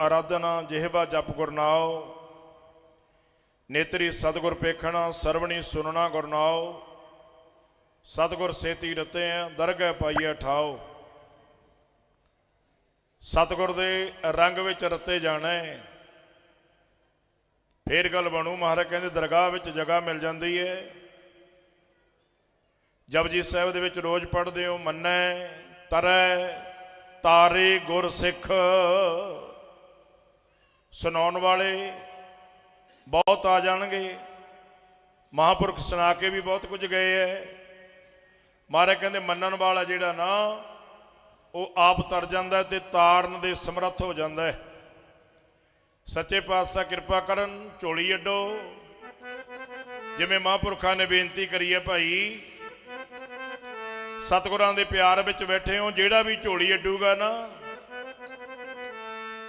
ਆਰਾਧਨਾ ਜਿਹਬਾ ਜਪ ਗੁਰਨਾਉ ਨੇਤਰੀ ਸਤਗੁਰ ਪੇਖਣਾ, ਸਰਵਣੀ ਸੁਨਣਾ ਗੁਰਨਾਉ ਸਤਗੁਰ ਸੇਤੀ ਰਤੇ ਦਰਗਹਿ ਪਾਈਐ ਠਾਓ ਸਤਗੁਰ ਦੇ ਰੰਗ ਵਿੱਚ ਰਤੇ ਜਾਣਾ। ਫੇਰ ਗੱਲ ਬਣੂ, ਮਹਾਰਾਜ ਕਹਿੰਦੇ ਦਰਗਾਹ ਵਿੱਚ ਜਗ੍ਹਾ ਮਿਲ ਜਾਂਦੀ ਹੈ ਜਪਜੀ ਸਾਹਿਬ ਦੇ ਵਿੱਚ ਰੋਜ਼ ਪੜ੍ਹਦੇ ਹੋ, ਮੰਨੈ, ਤਰੈ, ਤਾਰੇ ਗੁਰ ਸਿੱਖ। ਸੁਣਾਉਣ ਵਾਲੇ ਬਹੁਤ ਆ ਜਾਣਗੇ। ਮਹਾਪੁਰਖ ਸੁਣਾ ਕੇ ਵੀ ਬਹੁਤ ਕੁਝ ਗਏ ਐ। ਮਹਾਰਾਜ ਕਹਿੰਦੇ, ਮੰਨਣ ਵਾਲਾ ਜਿਹੜਾ ਨਾ, ਉਹ ਆਪ ਤਰ ਜਾਂਦਾ ਹੈ ਤੇ ਤਾਰਨ ਦੇ ਸਮਰੱਥ ਹੋ ਜਾਂਦਾ ਸੱਚੇ ਪਾਤਸ਼ਾਹ ਕਿਰਪਾ ਕਰਨ, ਝੋਲੀ ਅੱਡੋ। ਜਿਵੇਂ ਮਹਾਂਪੁਰਖਾਂ ਨੇ ਬੇਨਤੀ ਕਰੀ ਹੈ ਭਾਈ, ਸਤਿਗੁਰਾਂ ਦੇ ਪਿਆਰ ਵਿੱਚ ਬੈਠੇ ਹੋ, ਜਿਹੜਾ ਵੀ ਝੋਲੀ ਅੱਡੂਗਾ ਨਾ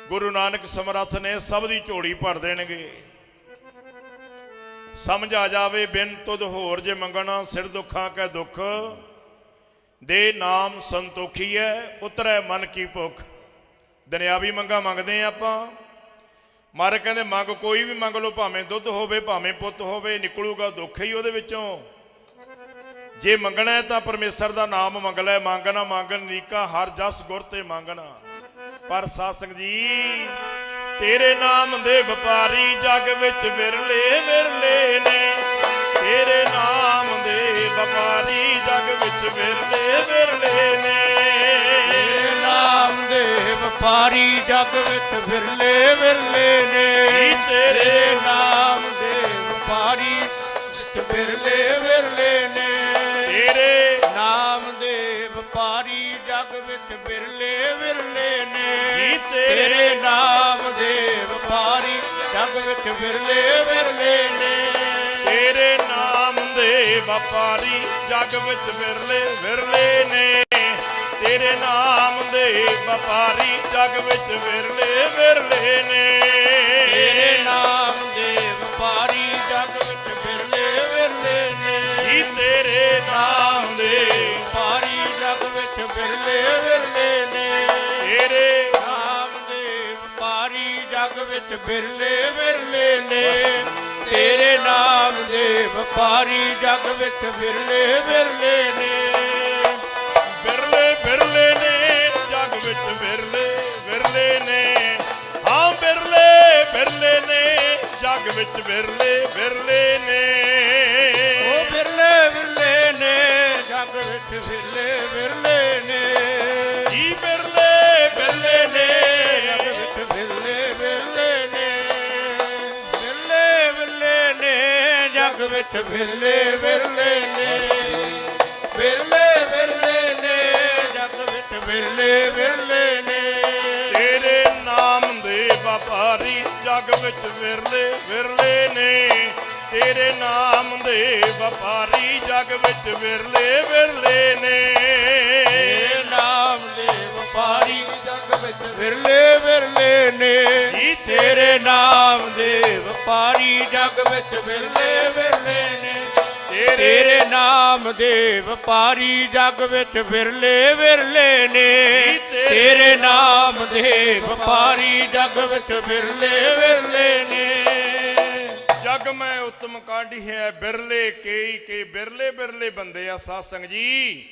ਗੁਰੂ ਨਾਨਕ ਸਮਰੱਥ ਨੇ ਸਭ ਦੀ ਝੋਲੀ ਭਰ ਦੇਣਗੇ। ਸਮਝ ਆ ਜਾਵੇ ਬਿਨ ਤੁਧ ਹੋਰ ਜੇ ਮੰਗਣਾ, ਸਿਰ ਦੁੱਖਾਂ ਕੈ ਦੁੱਖ। ਦੇ ਨਾਮ ਸੰਤੋਖੀ ਹੈ ਉਤਰੈ ਮਨ ਕੀ ਭੁੱਖ। ਦੁਨਿਆਵੀ ਮੰਗਾ ਮੰਗਦੇ ਆ ਆਪਾਂ। ਮਾਰੇ ਕਹਿੰਦੇ, ਮੰਗ ਕੋਈ ਵੀ ਮੰਗ ਲਓ, ਭਾਵੇਂ ਦੁੱਧ ਹੋਵੇ, ਭਾਵੇਂ ਪੁੱਤ ਹੋਵੇ, ਨਿਕਲੂਗਾ ਦੁੱਖ ਹੀ ਉਹਦੇ ਵਿੱਚੋਂ। ਜੇ ਮੰਗਣਾ ਹੈ ਤਾਂ ਪਰਮੇਸ਼ਰ ਦਾ ਨਾਮ ਮੰਗ ਲੈ ਮੰਗਣਾ ਮੰਗਣ ਨੀਕਾ ਹਰ ਜਸ ਗੁਰ ਤੇ ਮੰਗਣਾ। ਪਰ ਸਾਸੰਗ ਜੀ ਤੇਰੇ ਨਾਮ ਦੇ ਵਪਾਰੀ ਜਗ ਵਿੱਚ ਵਿਰਲੇ ਵਿਰਲੇ ਨੇ। ਤੇਰੇ ਨਾਮ ਦੇ ਵਪਾਰੀ ਜਗ ਵਿੱਚ ਵਿਰਲੇ ਵਿਰਲੇ ਨੇ। ਨਾਮ ਦੇ ਵਪਾਰੀ ਜਗ ਵਿੱਚ ਵਿਰਲੇ ਵਿਰਲੇ ਨੇ। ਤੇਰੇ ਨਾਮ ਦੇ ਵਪਾਰੀ ਵਿਰਲੇ ਵਿਰਲੇ ਨੇ। ਜਗ ਵਿੱਚ ਵਿਰਲੇ ਵਿਰਲੇ ਨੇ। ਤੇਰੇ ਨਾਮ ਦੇ ਵਪਾਰੀ ਜਗ ਵਿੱਚ ਵਿਰਲੇ ਵਿਰਲੇ ਨੇ। ਤੇਰੇ ਨਾਮ ਦੇ ਵਪਾਰੀ ਜਗ ਵਿੱਚ ਵਿਰਲੇ ਵਿਰਲੇ ਨੇ। ਤੇਰੇ ਨਾਮ ਦੇ ਵਪਾਰੀ ਜਗ ਵਿੱਚ ਵਿਰਲੇ ਵਿਰਲੇ ਨੇ। ਤੇਰੇ ਨਾਮ ਦੇ ਵਪਾਰੀ ਜਗ ਵਿੱਚ ਵਿਰਲੇ ਵਿਰਲੇ ਨੇ। ਤੇਰੇ ਨਾਮ ਦੇ। ਵਪਾਰੀ ਜਗ ਵਿੱਚ ਵਿਰਲੇ ਵਿਰਲੇ ਨੇ। ਤੇਰੇ ਨਾਮ ਦੇ। ਵਪਾਰੀ ਜਗ ਵਿੱਚ ਵਿਰਲੇ ਵਿਰਲੇ ਨੇ। ਤੇਰੇ ਨਾਮ ਦੇ। ਵਪਾਰੀ ਜਗ ਵਿੱਚ ਵਿਰਲੇ ਵਿਰਲੇ ਨੇ। ਵਿਰਲੇ ਵਿਰਲੇ ਨੇ। ਜਗ ਵਿੱਚ ਵਿਰਲੇ ਵਿਰਲੇ ਨੇ। ਹਾਂ, ਵਿਰਲੇ ਵਿਰਲੇ ਨੇ। ਜਗ ਵਿੱਚ ਵਿਰਲੇ ਵਿਰਲੇ ਨੇ। ਬਿਰਲੇ ਵਿਰਲੇ ਵਿਰਲੇ ਨੇ, ਜਗ ਵਿੱਚ ਵਿਰਲੇ ਬਿਰਲੇ ਨੇ। ਜੀ ਬਿਰਲੇ ਵਿਰਲੇ ਨੇ, ਜਗ ਵਿੱਚ ਵਿਰਲੇ ਵਿਰਲੇ ਨੇ। ਵਿਰਲੇ ਵਿਰਲੇ ਨੇ, ਜਗ ਵਿੱਚ ਵਿਰਲੇ ਬਿਰਲੇ ਨੇ। ਵਿਰਲੇ ਵਿਰਲੇ ਨੇ, ਜਗ ਵਿੱਚ ਬਿਰਲੇ ਵਿਰਲੇ ਨੇ। ਤੇਰੇ ਨਾਮ ਦੇ ਵਪਾਰੀ ਜਗ ਵਿੱਚ ਬਿਰਲੇ ਬਿਰਲੇ ਨੇ। ਤੇਰੇ ਨਾਮ ਦੇ ਵਪਾਰੀ ਜਗ ਵਿੱਚ ਵਿਰਲੇ ਵਿਰਲੇ ਨੇ। ਤੇਰੇ ਨਾਮ ਦੇ ਵਪਾਰੀ ਜਗ ਵਿੱਚ ਵਿਰਲੇ ਵਿਰਲੇ ਨੇ। ਜੀ ਤੇਰੇ ਨਾਮ ਦੇ ਵਪਾਰੀ ਜਗ ਵਿੱਚ ਵਿਰਲੇ ਵਿਰਲੇ ਨੇ। ਤੇਰੇ ਨਾਮ ਦੇ ਵਪਾਰੀ ਜਗ ਵਿੱਚ ਵਿਰਲੇ ਵਿਰਲੇ ਨੇ। ਤੇਰੇ ਨਾਮ ਦੇ ਵਪਾਰੀ ਜਗ ਵਿੱਚ ਵਿਰਲੇ ਵਿਰਲੇ ਨੇ। ਉਤਮ ਕਾਢੀ ਹੈ ਬਿਰਲੇ ਕੇਈ ਕੇ ਬਿਰਲੇ ਬਿਰਲੇ ਬੰਦੇ ਆ ਸਾਧ ਸੰਗ ਜੀ।